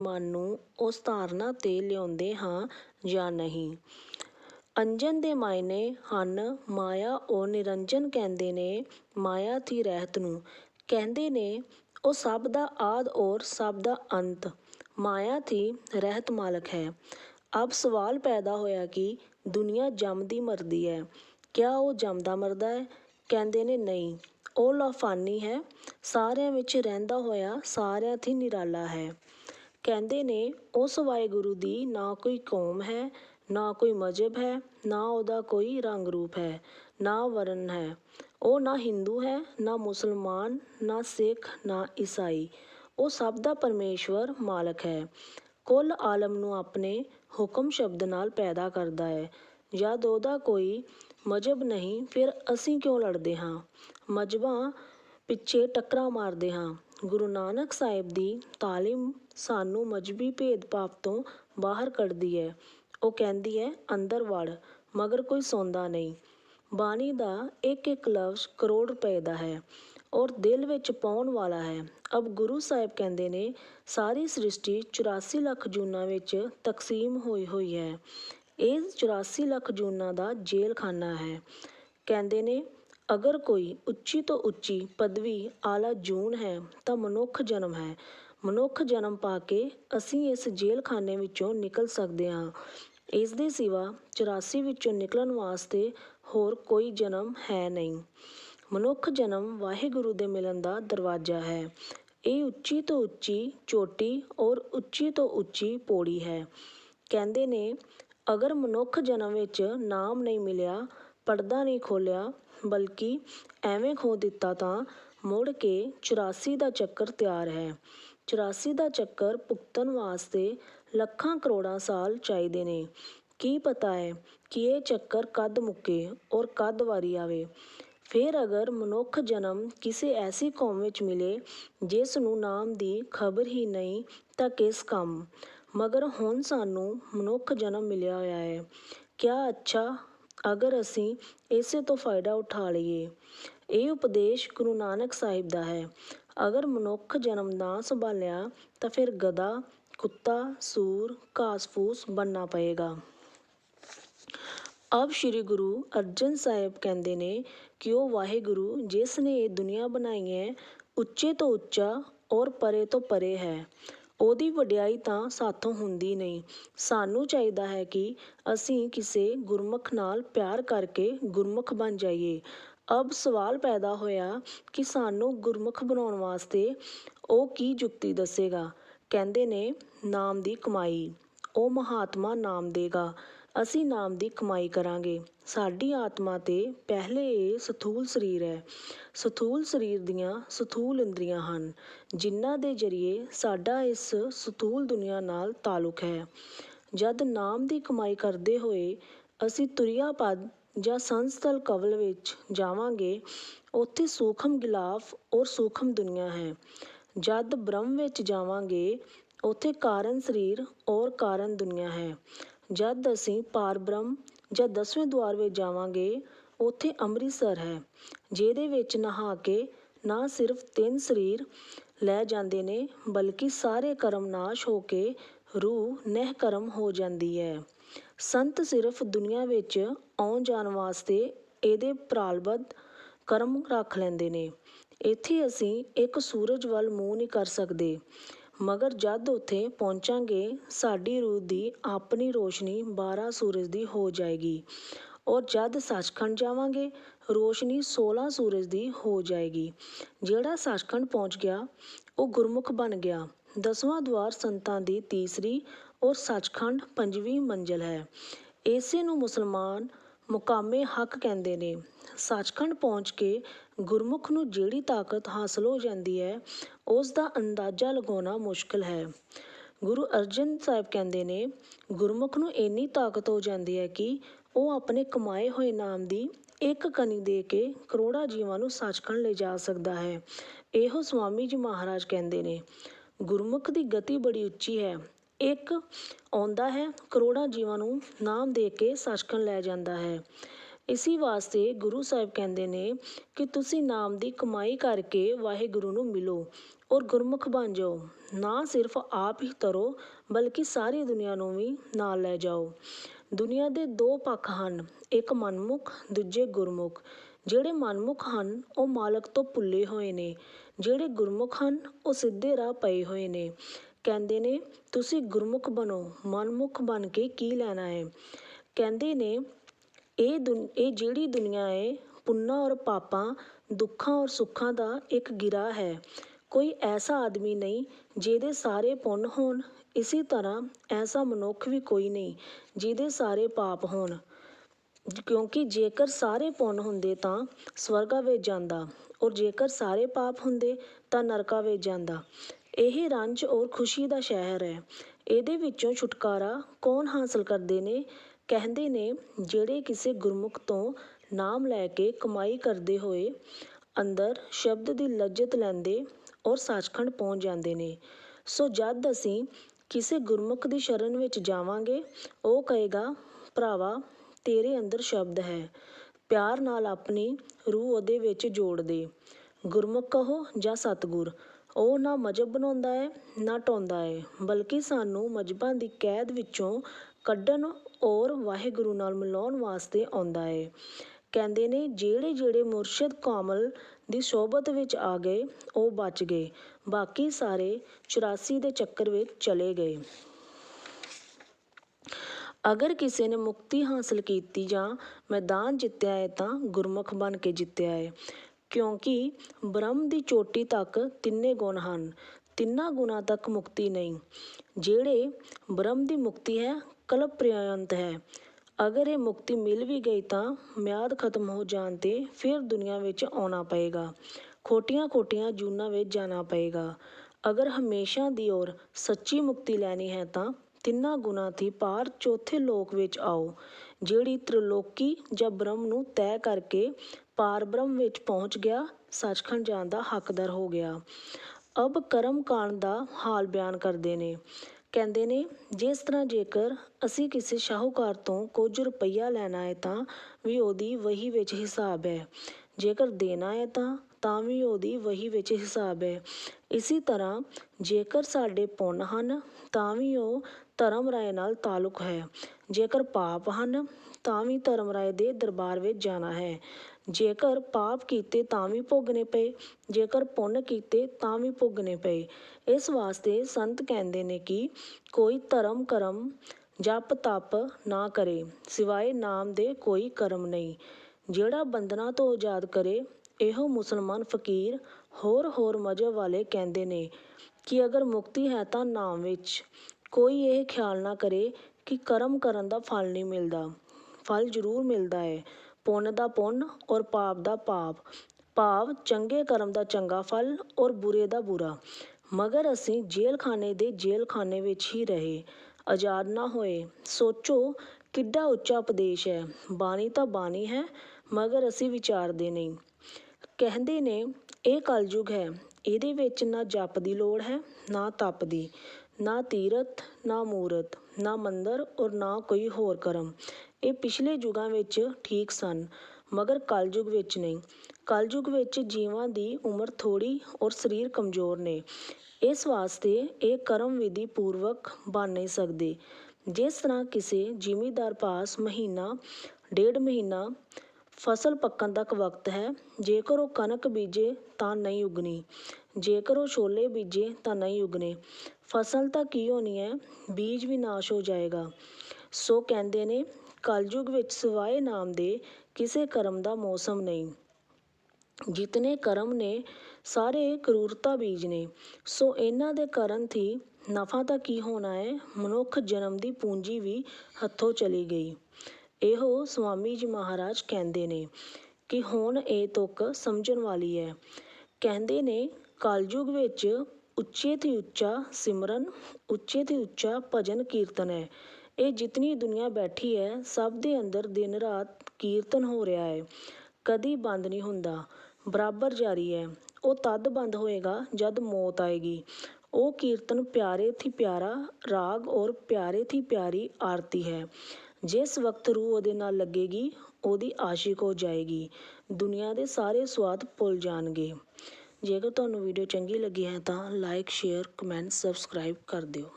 ਮਨ ਨੂੰ ਉਸ ਧਾਰਨਾ 'ਤੇ ਲਿਆਉਂਦੇ ਹਾਂ ਜਾਂ ਨਹੀਂ। ਅੰਜਨ ਦੇ ਮਾਇਨੇ ਹਨ ਮਾਇਆ ਔਰ ਨਿਰੰਜਨ ਕਹਿੰਦੇ ਨੇ ਮਾਇਆ ਥੀ ਰਹਿਤ ਨੂੰ। ਕਹਿੰਦੇ ਨੇ ਉਹ ਸਭ ਦਾ ਆਦਿ ਔਰ ਸਭ ਦਾ ਅੰਤ। ਮਾਇਆ ਥੀ ਰਹਿਤ ਮਾਲਕ ਹੈ। ਅਬ ਸਵਾਲ ਪੈਦਾ ਹੋਇਆ ਕਿ ਦੁਨੀਆ ਜੰਮਦੀ ਮਰਦੀ ਹੈ, ਕਿਆ ਉਹ ਜੰਮਦਾ ਮਰਦਾ ਹੈ? ਕਹਿੰਦੇ ਨੇ ਨਹੀਂ, ਉਹ ਲਾਫਾਨੀ ਹੈ, ਸਾਰਿਆਂ ਵਿੱਚ ਰਹਿੰਦਾ ਹੋਇਆ ਸਾਰਿਆਂ ਥੀਂ ਨਿਰਾਲਾ ਹੈ। ਕਹਿੰਦੇ ਨੇ ਉਸ ਵਾਹਿਗੁਰੂ ਦੀ ਨਾ ਕੋਈ ਕੌਮ ਹੈ, ਨਾ ਕੋਈ ਮਜ਼ਹਬ ਹੈ, ਨਾ ਉਹਦਾ ਕੋਈ ਰੰਗ ਰੂਪ ਹੈ, ਨਾ ਵਰਨ ਹੈ। ਉਹ ਨਾ ਹਿੰਦੂ ਹੈ, ਨਾ ਮੁਸਲਮਾਨ, ਨਾ ਸਿੱਖ, ਨਾ ਈਸਾਈ। ਉਹ ਸਭ ਦਾ ਪਰਮੇਸ਼ਵਰ ਮਾਲਕ ਹੈ। ਕੁੱਲ ਆਲਮ ਨੂੰ ਆਪਣੇ ਹੁਕਮ ਸ਼ਬਦ ਨਾਲ ਪੈਦਾ ਕਰਦਾ ਹੈ। ਜਦ ਉਹਦਾ ਕੋਈ ਮਜ਼ਹਬ ਨਹੀਂ ਫਿਰ ਅਸੀਂ ਕਿਉਂ ਲੜਦੇ ਹਾਂ, ਮਜ਼ਹਬਾਂ ਪਿੱਛੇ ਟੱਕਰਾਂ ਮਾਰਦੇ ਹਾਂ। ਗੁਰੂ ਨਾਨਕ ਸਾਹਿਬ ਦੀ ਤਾਲੀਮ ਸਾਨੂੰ ਮਜ਼ਹਬੀ ਭੇਦਭਾਵ ਤੋਂ ਬਾਹਰ ਕੱਢਦੀ ਹੈ। ਉਹ ਕਹਿੰਦੀ ਹੈ ਅੰਦਰ ਵੜ, ਮਗਰ ਕੋਈ ਸੌਂਦਾ ਨਹੀਂ। ਬਾਣੀ ਦਾ ਇੱਕ-ਇੱਕ ਲਫ਼ਜ਼ ਕਰੋੜ ਰੁਪਏ ਦਾ ਹੈ ਔਰ ਦਿਲ ਵਿੱਚ ਪਾਉਣ ਵਾਲਾ ਹੈ। ਅਬ ਗੁਰੂ ਸਾਹਿਬ ਕਹਿੰਦੇ ਨੇ ਸਾਰੀ ਸ੍ਰਿਸ਼ਟੀ ਚੁਰਾਸੀ ਲੱਖ ਜੂਨਾਂ ਵਿੱਚ ਤਕਸੀਮ ਹੋਈ ਹੋਈ ਹੈ। ਇਹ ਚੁਰਾਸੀ ਲੱਖ ਜੂਨਾਂ ਦਾ ਜੇਲਖਾਨਾ ਹੈ। ਕਹਿੰਦੇ ਨੇ ਅਗਰ ਕੋਈ ਉੱਚੀ ਤੋਂ ਉੱਚੀ ਪਦਵੀ ਆਲਾ ਜੂਨ ਹੈ ਤਾਂ ਮਨੁੱਖ ਜਨਮ ਹੈ। ਮਨੁੱਖ ਜਨਮ ਪਾ ਕੇ ਅਸੀਂ ਇਸ ਜੇਲ-ਖਾਨੇ ਵਿੱਚੋਂ ਨਿਕਲ ਸਕਦੇ ਹਾਂ। ਇਸਦੇ ਸਿਵਾ ਚੁਰਾਸੀ ਵਿੱਚੋਂ ਨਿਕਲਣ ਵਾਸਤੇ ਹੋਰ ਕੋਈ ਜਨਮ ਹੈ ਨਹੀਂ। ਮਨੁੱਖ ਜਨਮ ਵਾਹਿਗੁਰੂ ਦੇ ਮਿਲਣ ਦਾ ਦਰਵਾਜ਼ਾ ਹੈ। ਇਹ ਉੱਚੀ ਤੋਂ ਉੱਚੀ ਚੋਟੀ ਔਰ ਉੱਚੀ ਤੋਂ ਉੱਚੀ ਪੌੜੀ ਹੈ। ਕਹਿੰਦੇ ਨੇ ਅਗਰ ਮਨੁੱਖ ਜਨਮ ਵਿੱਚ ਨਾਮ ਨਹੀਂ ਮਿਲਿਆ, ਪਰਦਾ ਨਹੀਂ ਖੋਲ੍ਹਿਆ, ਬਲਕਿ ਐਵੇਂ ਖੋਹ ਦਿੱਤਾ ਤਾਂ ਮੁੜ ਕੇ ਚੁਰਾਸੀ ਦਾ ਚੱਕਰ ਤਿਆਰ ਹੈ। ਚੁਰਾਸੀ ਦਾ ਚੱਕਰ ਭੁਗਤਣ ਵਾਸਤੇ ਲੱਖਾਂ ਕਰੋੜਾਂ ਸਾਲ ਚਾਹੀਦੇ ਨੇ। ਕੀ ਪਤਾ ਹੈ ਕਿ ਇਹ ਚੱਕਰ ਕਦ ਮੁੱਕੇ ਔਰ ਕਦ ਵਾਰੀ ਆਵੇ। ਫਿਰ ਅਗਰ ਮਨੁੱਖ ਜਨਮ ਕਿਸੇ ਐਸੀ ਕੌਮ ਵਿੱਚ ਮਿਲੇ ਜਿਸ ਨੂੰ ਨਾਮ ਦੀ ਖ਼ਬਰ ਹੀ ਨਹੀਂ ਤਾਂ ਕਿਸ ਕੰਮ। ਮਗਰ ਹੁਣ ਸਾਨੂੰ ਮਨੁੱਖ ਜਨਮ ਮਿਲਿਆ ਹੋਇਆ ਹੈ, ਕਿਆ ਅੱਛਾ ਅਗਰ ਅਸੀਂ ਇਸੇ ਤੋਂ ਫਾਇਦਾ ਉਠਾ ਲਈਏ। ਇਹ ਉਪਦੇਸ਼ ਗੁਰੂ ਨਾਨਕ ਸਾਹਿਬ ਦਾ ਹੈ। ਅਗਰ ਮਨੁੱਖ ਜਨਮ ਨਾ ਸੰਭਾਲਿਆ ਤਾਂ ਫਿਰ ਗਧਾ, ਕੁੱਤਾ, ਸੂਰ, ਘਾਸ-ਫੂਸ ਬਣਨਾ ਪਏਗਾ। ਅਬ ਸ੍ਰੀ ਗੁਰੂ ਅਰਜਨ ਸਾਹਿਬ ਕਹਿੰਦੇ ਨੇ ਕਿ ਉਹ ਵਾਹਿਗੁਰੂ ਜਿਸ ਨੇ ਇਹ ਦੁਨੀਆ ਬਣਾਈ ਹੈ, ਉੱਚੇ ਤੋਂ ਉੱਚਾ ਔਰ ਪਰੇ ਤੋਂ ਪਰੇ ਹੈ। ਉਹਦੀ ਵਡਿਆਈ ਤਾਂ ਸਾਥੋਂ ਹੁੰਦੀ ਨਹੀਂ। ਸਾਨੂੰ ਚਾਹੀਦਾ ਹੈ ਕਿ ਅਸੀਂ ਕਿਸੇ ਗੁਰਮੁਖ ਨਾਲ ਪਿਆਰ ਕਰਕੇ ਗੁਰਮੁਖ ਬਣ ਜਾਈਏ। ਅਬ ਸਵਾਲ ਪੈਦਾ ਹੋਇਆ ਕਿ ਸਾਨੂੰ ਗੁਰਮੁਖ ਬਣਾਉਣ ਵਾਸਤੇ ਉਹ ਕੀ ਯੁਕਤੀ ਦੱਸੇਗਾ। ਕਹਿੰਦੇ ਨੇ ਨਾਮ ਦੀ ਕਮਾਈ। ਉਹ ਮਹਾਤਮਾ ਨਾਮ ਦੇਗਾ, ਅਸੀਂ ਨਾਮ ਦੀ ਕਮਾਈ ਕਰਾਂਗੇ। ਸਾਡੀ ਆਤਮਾ ਤੇ ਪਹਿਲੇ ਇਹ ਸਥੂਲ ਸਰੀਰ ਹੈ। ਸਥੂਲ ਸਰੀਰ ਦੀਆਂ ਸਥੂਲ ਇੰਦਰੀਆਂ ਹਨ, ਜਿਨ੍ਹਾਂ ਦੇ ਜ਼ਰੀਏ ਸਾਡਾ ਇਸ ਸਥੂਲ ਦੁਨੀਆ ਨਾਲ ਤਾਲੁਕ ਹੈ। ਜਦ ਨਾਮ ਦੀ ਕਮਾਈ ਕਰਦੇ ਹੋਏ ਅਸੀਂ ਤੁਰਿਆ ਪਦ ਜਾਂ ਸੰਸਥਲ ਕਵਲ ਵਿੱਚ ਜਾਵਾਂਗੇ, ਉੱਥੇ ਸੂਖਮ ਗਿਲਾਫ਼ ਔਰ ਸੂਖਮ ਦੁਨੀਆ ਹੈ। ਜਦ ਬ੍ਰਹਮ ਵਿੱਚ ਜਾਵਾਂਗੇ, ਉੱਥੇ ਕਾਰਨ ਸਰੀਰ ਔਰ ਕਾਰਨ ਦੁਨੀਆ ਹੈ। ਜਦ ਅਸੀਂ ਪਾਰਬ੍ਰਹਮ ਜਾਂ ਦਸਵੇਂ ਦੁਆਰ ਵਿੱਚ ਜਾਵਾਂਗੇ, ਉੱਥੇ ਅੰਮ੍ਰਿਤਸਰ ਹੈ, ਜਿਹਦੇ ਵਿੱਚ ਨਹਾ ਕੇ ਨਾ ਸਿਰਫ਼ ਤਿੰਨ ਸਰੀਰ ਲੈ ਜਾਂਦੇ ਨੇ, ਬਲਕਿ ਸਾਰੇ ਕਰਮ ਨਾਸ਼ ਹੋ ਕੇ ਰੂਹ ਨਹਿ ਕਰਮ ਹੋ ਜਾਂਦੀ ਹੈ। ਸੰਤ ਸਿਰਫ਼ ਦੁਨੀਆ ਵਿੱਚ ਆਉਣ-ਜਾਣ ਵਾਸਤੇ ਇਹਦੇ ਪ੍ਰਾਰਬਧ ਕਰਮ ਰੱਖ ਲੈਂਦੇ ਨੇ। ਇੱਥੇ ਅਸੀਂ ਇੱਕ ਸੂਰਜ ਵੱਲ ਮੂੰਹ ਨਹੀਂ ਕਰ ਸਕਦੇ, ਮਗਰ ਜਦ ਉੱਥੇ ਪਹੁੰਚਾਂਗੇ ਸਾਡੀ ਰੂਹ ਦੀ ਆਪਣੀ ਰੋਸ਼ਨੀ ਬਾਰ੍ਹਾਂ ਸੂਰਜ ਦੀ ਹੋ ਜਾਏਗੀ ਔਰ ਜਦ ਸੱਚਖੰਡ ਜਾਵਾਂਗੇ, ਰੋਸ਼ਨੀ ਸੋਲ੍ਹਾਂ ਸੂਰਜ ਦੀ ਹੋ ਜਾਏਗੀ। ਜਿਹੜਾ ਸੱਚਖੰਡ ਪਹੁੰਚ ਗਿਆ, ਉਹ ਗੁਰਮੁਖ ਬਣ ਗਿਆ। ਦਸਵਾਂ ਦੁਆਰ ਸੰਤਾਂ ਦੀ ਤੀਸਰੀ ਔਰ ਸੱਚਖੰਡ ਪੰਜਵੀਂ ਮੰਜ਼ਿਲ ਹੈ। ਇਸੇ ਨੂੰ ਮੁਸਲਮਾਨ ਮੁਕਾਮੇ ਹੱਕ ਕਹਿੰਦੇ ਨੇ। ਸੱਚਖੰਡ ਪਹੁੰਚ ਕੇ ਗੁਰਮੁਖ ਨੂੰ ਜਿਹੜੀ ਤਾਕਤ ਹਾਸਲ ਹੋ ਜਾਂਦੀ ਹੈ, ਉਸਦਾ ਅੰਦਾਜ਼ਾ ਲਗਾਉਣਾ ਮੁਸ਼ਕਿਲ ਹੈ। ਗੁਰੂ ਅਰਜਨ ਸਾਹਿਬ ਕਹਿੰਦੇ ਨੇ ਗੁਰਮੁਖ ਨੂੰ ਇੰਨੀ ਤਾਕਤ ਹੋ ਜਾਂਦੀ ਹੈ ਕਿ ਉਹ ਆਪਣੇ ਕਮਾਏ ਹੋਏ ਨਾਮ ਦੀ ਇੱਕ ਕਣੀ ਦੇ ਕੇ ਕਰੋੜਾਂ ਜੀਵਾਂ ਨੂੰ ਸੱਚਖੰਡ ਲੈ ਜਾ ਸਕਦਾ ਹੈ। ਇਹੋ ਸਵਾਮੀ ਜੀ ਮਹਾਰਾਜ ਕਹਿੰਦੇ ਨੇ। ਗੁਰਮੁਖ ਦੀ ਗਤੀ ਬੜੀ ਉੱਚੀ ਹੈ। ਇੱਕ ਆਉਂਦਾ ਹੈ, ਕਰੋੜਾਂ ਜੀਵਾਂ ਨੂੰ ਨਾਮ ਦੇ ਕੇ ਸੱਚਖੰਡ ਲੈ ਜਾਂਦਾ ਹੈ। ਇਸੀ ਵਾਸਤੇ ਗੁਰੂ ਸਾਹਿਬ ਕਹਿੰਦੇ ਨੇ ਕਿ ਤੁਸੀਂ ਨਾਮ ਦੀ ਕਮਾਈ ਕਰਕੇ ਵਾਹਿਗੁਰੂ ਨੂੰ ਮਿਲੋ ਔਰ ਗੁਰਮੁਖ ਬਣ ਜਾਓ। ਨਾ ਸਿਰਫ ਆਪ ਹੀ ਤਰੋ, ਬਲਕਿ ਸਾਰੀ ਦੁਨੀਆ ਨੂੰ ਵੀ ਨਾਲ ਲੈ ਜਾਓ। ਦੁਨੀਆ ਦੇ ਦੋ ਪੱਖ ਹਨ, ਇੱਕ ਮਨਮੁਖ, ਦੂਜੇ ਗੁਰਮੁਖ। ਜਿਹੜੇ ਮਨਮੁਖ ਹਨ, ਉਹ ਮਾਲਕ ਤੋਂ ਭੁੱਲੇ ਹੋਏ ਨੇ। ਜਿਹੜੇ ਗੁਰਮੁਖ ਹਨ, ਉਹ ਸਿੱਧੇ ਰਾਹ ਪਏ ਹੋਏ ਨੇ। ਕਹਿੰਦੇ ਨੇ, ਤੁਸੀਂ ਗੁਰਮੁਖ ਬਣੋ, ਮਨਮੁਖ ਬਣ ਕੇ ਕੀ ਲੈਣਾ ਹੈ? ਕਹਿੰਦੇ ਨੇ ਇਹ ਦੁਨ, ਇਹ ਜਿਹੜੀ ਦੁਨੀਆਂ ਹੈ ਪੁੰਨਾਂ ਔਰ ਪਾਪਾਂ, ਦੁੱਖਾਂ ਔਰ ਸੁੱਖਾਂ ਦਾ ਇੱਕ ਗਿਰਾ ਹੈ। ਕੋਈ ਐਸਾ ਆਦਮੀ ਨਹੀਂ ਜਿਹਦੇ ਸਾਰੇ ਪੁੰਨ ਹੋਣ। ਇਸੇ ਤਰ੍ਹਾਂ ਐਸਾ ਮਨੁੱਖ ਵੀ ਕੋਈ ਨਹੀਂ ਜਿਹਦੇ ਸਾਰੇ ਪਾਪ ਹੋਣ। ਕਿਉਂਕਿ ਜੇਕਰ ਸਾਰੇ ਪੁੰਨ ਹੁੰਦੇ ਤਾਂ ਸਵਰਗਾ ਵਿੱਚ ਜਾਂਦਾ ਔਰ ਜੇਕਰ ਸਾਰੇ ਪਾਪ ਹੁੰਦੇ ਤਾਂ ਨਰਕਾ ਵਿੱਚ ਜਾਂਦਾ। ਇਹ ਰੰਜ ਔਰ ਖੁਸ਼ੀ ਦਾ ਸ਼ਹਿਰ ਹੈ। ਇਹਦੇ ਵਿੱਚੋਂ ਛੁਟਕਾਰਾ ਕੌਣ ਹਾਸਲ ਕਰਦੇ ਨੇ? ਕਹਿੰਦੇ ਨੇ, ਜਿਹੜੇ ਕਿਸੇ ਗੁਰਮੁਖ ਤੋਂ ਨਾਮ ਲੈ ਕੇ ਕਮਾਈ ਕਰਦੇ ਹੋਏ ਅੰਦਰ ਸ਼ਬਦ ਦੀ ਲੱਜਤ ਲੈਂਦੇ ਔਰ ਸੱਚਖੰਡ ਪਹੁੰਚ ਜਾਂਦੇ ਨੇ, ਸੋ ਜਦ ਅਸੀਂ ਕਿਸੇ ਗੁਰਮੁਖ ਦੀ ਸ਼ਰਨ ਵਿੱਚ ਜਾਵਾਂਗੇ, ਉਹ ਕਹੇਗਾ, ਭਰਾਵਾ, ਤੇਰੇ ਅੰਦਰ ਸ਼ਬਦ ਹੈ। ਪਿਆਰ ਨਾਲ ਆਪਣੀ ਰੂਹ ਉਹਦੇ ਵਿੱਚ ਜੋੜ ਦੇ। ਗੁਰਮੁਖ ਕਹੋ ਜਾਂ ਸਤਗੁਰ, ਉਹ ਨਾ ਮਜਬ ਬਣਾਉਂਦਾ ਹੈ ਨਾ ਢਾਉਂਦਾ ਹੈ ਬਲਕਿ ਸਾਨੂੰ ਮਜਬਾਂ ਦੀ ਕੈਦ ਵਿੱਚੋਂ ਕੱਢਣ ਔਰ ਵਾਹਿਗੁਰੂ ਨਾਲ ਮਿਲਾਉਣ ਵਾਸਤੇ ਆਉਂਦਾ ਹੈ ਕਹਿੰਦੇ ਨੇ, ਜਿਹੜੇ ਜਿਹੜੇ ਮੁਰਸ਼ਿਦ ਕਾਮਲ ਦੀ ਸੋਬਤ ਵਿੱਚ ਆ ਗਏ, ਉਹ ਬਚ ਗਏ। ਬਾਕੀ ਸਾਰੇ 84 ਦੇ ਚੱਕਰ ਵਿੱਚ ਚਲੇ ਗਏ। ਅਗਰ ਕਿਸੇ ਨੇ ਮੁਕਤੀ ਹਾਸਲ ਕੀਤੀ ਜਾਂ ਮੈਦਾਨ ਜਿੱਤਿਆ ਹੈ ਤਾਂ ਗੁਰਮੁਖ ਬਣ ਕੇ ਜਿੱਤਿਆ ਹੈ। ਕਿਉਂਕਿ ਬ੍ਰਹਮ ਦੀ ਚੋਟੀ ਤੱਕ ਤਿੰਨੇ ਗੁਣ ਹਨ। ਤਿੰਨਾਂ ਗੁਣਾਂ ਤੱਕ ਮੁਕਤੀ ਨਹੀਂ। ਜਿਹੜੇ ਬ੍ਰਹਮ ਦੀ ਮੁਕਤੀ ਹੈ ਕਲਪ ਪ੍ਰਿਅੰਤ ਹੈ। ਅਗਰ ਇਹ ਮੁਕਤੀ ਮਿਲ ਵੀ ਗਈ ਤਾਂ ਮਿਆਦ ਖਤਮ ਹੋ ਜਾਣ ਤੇ ਫਿਰ ਦੁਨੀਆਂ ਵਿੱਚ ਆਉਣਾ ਪਏਗਾ। ਖੋਟੀਆਂ ਖੋਟੀਆਂ ਜੂਨਾਂ ਵਿੱਚ ਜਾਣਾ ਪਏਗਾ। ਅਗਰ ਹਮੇਸ਼ਾ ਦੀ ਔਰ ਸੱਚੀ ਮੁਕਤੀ ਲੈਣੀ ਹੈ ਤਾਂ ਤਿੰਨਾਂ ਗੁਣਾਂ ਦੀ ਪਾਰ ਚੌਥੇ ਲੋਕ ਵਿੱਚ ਆਓ, ਜਿਹੜੀ ਤ੍ਰਿਲੋਕੀ ਜਾਂ ਬ੍ਰਹਮ ਨੂੰ ਤੈਅ ਕਰਕੇ ਪਾਰ ਬ੍ਰਹਮ ਵਿੱਚ ਪਹੁੰਚ ਗਿਆ, ਸੱਚਖੰਡ ਜਾਣ ਦਾ ਹੱਕਦਾਰ ਹੋ ਗਿਆ। ਅਬ ਕਰਮ ਕਾਂਡ ਦਾ ਹਾਲ ਬਿਆਨ ਕਰਦੇ ਨੇ। ਕਹਿੰਦੇ ਨੇ, ਜਿਸ ਤਰ੍ਹਾਂ ਜੇਕਰ ਅਸੀਂ ਕਿਸੇ ਸ਼ਾਹੂਕਾਰ ਤੋਂ ਕੁਝ ਰੁਪਈਆ ਲੈਣਾ ਹੈ ਤਾਂ ਵੀ ਉਹਦੀ ਵਹੀ ਵਿੱਚ ਹਿਸਾਬ ਹੈ। ਜੇਕਰ ਦੇਣਾ ਹੈ ਤਾਂ ਤਾਂ ਵੀ ਉਹਦੀ ਵਹੀ ਵਿੱਚ ਹਿਸਾਬ ਹੈ। ਇਸੇ ਤਰ੍ਹਾਂ ਜੇਕਰ ਸਾਡੇ ਪੁੰਨ ਹਨ, ਤਾਂ ਵੀ ਉਹ ਧਰਮ ਰਾਏ ਨਾਲ ਤਾਲੁਕ ਹੈ। ਜੇਕਰ ਪਾਪ ਹਨ, ਤਾਂ ਵੀ ਧਰਮ ਰਾਏ ਦੇ ਦਰਬਾਰ ਵਿੱਚ ਜਾਣਾ ਹੈ। ਜੇਕਰ ਪਾਪ ਕੀਤੇ ਤਾਂ ਵੀ ਭੋਗਣੇ ਪਏ, ਜੇਕਰ ਪੁੰਨ ਕੀਤੇ ਤਾਂ ਵੀ ਭੋਗਣੇ ਪਏ। ਇਸ ਵਾਸਤੇ ਸੰਤ ਕਹਿੰਦੇ ਨੇ ਕਿ ਕੋਈ ਧਰਮ ਕਰਮ ਜਪ ਤਪ ਨਾ ਕਰੇ, ਸਿਵਾਏ ਨਾਮ ਦੇ ਕੋਈ ਕਰਮ ਨਹੀਂ। ਜਿਹੜਾ ਬੰਦਨਾ ਤੋਂ ਆਜ਼ਾਦ ਕਰੇ, ਇਹੋ ਮੁਸਲਮਾਨ ਫਕੀਰ ਹੋਰ ਹੋਰ ਮਜ਼ਹਬ ਵਾਲੇ ਕਹਿੰਦੇ ਨੇ ਕਿ ਅਗਰ ਮੁਕਤੀ ਹੈ ਤਾਂ ਨਾਮ ਵਿੱਚ। ਕੋਈ ਇਹ ਖਿਆਲ ਨਾ ਕਰੇ ਕਿ ਕਰਮ ਕਰਨ ਦਾ ਫਲ ਨਹੀਂ ਮਿਲਦਾ। ਫਲ ਜ਼ਰੂਰ ਮਿਲਦਾ ਹੈ। ਪੁੰਨ ਦਾ ਪੁੰਨ ਔਰ ਪਾਪ ਦਾ ਪਾਪ। ਭਾਵ ਚੰਗੇ ਕਰਮ ਦਾ ਚੰਗਾ ਫਲ ਔਰ ਬੁਰੇ ਦਾ ਬੁਰਾ। ਮਗਰ ਅਸੀਂ ਜੇਲ੍ਹ ਖਾਨੇ ਦੇ ਜੇਲ੍ਹ ਖਾਨੇ ਵਿੱਚ ਹੀ ਰਹੇ। ਆਜ਼ਾਦ ਨਾ ਹੋਏ। ਸੋਚੋ, ਕਿੱਡਾ ਉੱਚਾ ਉਪਦੇਸ਼ ਹੈ। ਬਾਣੀ ਤਾਂ ਬਾਣੀ ਹੈ, ਮਗਰ ਅਸੀਂ ਵਿਚਾਰਦੇ ਨਹੀਂ। ਕਹਿੰਦੇ ਨੇ, ਇਹ ਕਲਯੁਗ ਹੈ। ਇਹਦੇ ਵਿੱਚ ਨਾ ਜਪ ਦੀ ਲੋੜ ਹੈ, ਨਾ ਤਪ ਦੀ। ਨਾ ਤੀਰਥ, ਨਾ ਮੂਰਤ, ਨਾ ਮੰਦਰ ਔਰ ਨਾ ਕੋਈ ਹੋਰ ਕਰਮ। ਇਹ ਪਿਛਲੇ ਯੁੱਗਾਂ ਵਿੱਚ ਠੀਕ ਸਨ, ਮਗਰ ਕਲਯੁਗ ਵਿੱਚ ਨਹੀਂ। ਕਲਯੁੱਗ ਵਿੱਚ ਜੀਵਾਂ ਦੀ ਉਮਰ ਥੋੜ੍ਹੀ ਔਰ ਸਰੀਰ ਕਮਜ਼ੋਰ ਨੇ। ਇਸ ਵਾਸਤੇ ਇਹ ਕਰਮ ਵਿਧੀ ਪੂਰਵਕ ਬਣ ਨਹੀਂ ਸਕਦੇ। ਜਿਸ ਤਰ੍ਹਾਂ ਕਿਸੇ ਜ਼ਿਮੀਦਾਰ ਪਾਸ ਮਹੀਨਾ, ਡੇਢ ਮਹੀਨਾ ਫਸਲ ਪੱਕਣ ਤੱਕ ਵਕਤ ਹੈ, ਜੇਕਰ ਉਹ ਕਣਕ ਬੀਜੇ ਤਾਂ ਨਹੀਂ ਉਗਣੀ, ਜੇਕਰ ਉਹ ਛੋਲੇ ਬੀਜੇ ਤਾਂ ਨਹੀਂ ਉਗਣੇ। ਫਸਲ ਤਾਂ ਕੀ ਹੋਣੀ ਹੈ? ਬੀਜ ਵੀ ਨਾਸ਼ ਹੋ ਜਾਏਗਾ। ਸੋ ਕਹਿੰਦੇ ਨੇ ਕਲਯੁਗ ਵਿੱਚ ਸਿਵਾਏ ਨਾਮ ਦੇ ਕਿਸੇ ਕਰਮ ਦਾ ਮੌਸਮ ਨਹੀਂ। ਜਿਤਨੇ ਕਰਮ ਨੇ, ਸਾਰੇ ਕਰੂਰਤਾ ਬੀਜ ਨੇ। ਸੋ ਇਹਨਾਂ ਦੇ ਕਰਨ ਥੀ ਨਫਾ ਤਾਂ ਕੀ ਹੋਣਾ ਹੈ? ਮਨੁੱਖ ਜਨਮ ਦੀ ਪੂੰਜੀ ਵੀ ਹੱਥੋਂ ਚਲੀ ਗਈ। ਇਹੋ ਸਵਾਮੀ ਜੀ ਮਹਾਰਾਜ ਕਹਿੰਦੇ ਨੇ ਕਿ ਹੁਣ ਇਹ ਤੁਕ ਸਮਝਣ ਵਾਲੀ ਹੈ। ਕਹਿੰਦੇ ਨੇ, ਕਲਯੁਗ ਵਿੱਚ ਉੱਚੇ ਤੇ ਉੱਚਾ ਸਿਮਰਨ, ਉੱਚੇ ਤੇ ਉੱਚਾ ਭਜਨ ਕੀਰਤਨ ਹੈ। ਇਹ ਜਿਤਨੀ ਦੁਨੀਆ ਬੈਠੀ ਹੈ, ਸਭ ਦੇ ਅੰਦਰ ਦਿਨ ਰਾਤ ਕੀਰਤਨ ਹੋ ਰਿਹਾ ਹੈ। ਕਦੀ ਬੰਦ ਨਹੀਂ ਹੁੰਦਾ, ਬਰਾਬਰ ਜਾਰੀ ਹੈ। ਉਹ ਤਦ ਬੰਦ ਹੋਏਗਾ ਜਦ ਮੌਤ ਆਏਗੀ। ਉਹ ਕੀਰਤਨ ਪਿਆਰੇ ਥੀ ਪਿਆਰਾ, ਰਾਗ ਔਰ ਪਿਆਰੇ ਥੀ ਪਿਆਰੀ ਆਰਤੀ ਹੈ। ਜਿਸ ਵਕਤ ਰੂਹ ਉਹਦੇ ਨਾਲ ਲੱਗੇਗੀ, ਉਹਦੀ ਆਸ਼ਿਕ ਹੋ ਜਾਏਗੀ। ਦੁਨੀਆ ਦੇ ਸਾਰੇ ਸਵਾਦ ਭੁੱਲ ਜਾਣਗੇ। ਜੇਕਰ ਤੁਹਾਨੂੰ ਵੀਡੀਓ ਚੰਗੀ ਲੱਗੀ ਹੈ ਤਾਂ ਲਾਈਕ ਸ਼ੇਅਰ ਕਮੈਂਟ ਸਬਸਕ੍ਰਾਈਬ ਕਰ ਦਿਓ।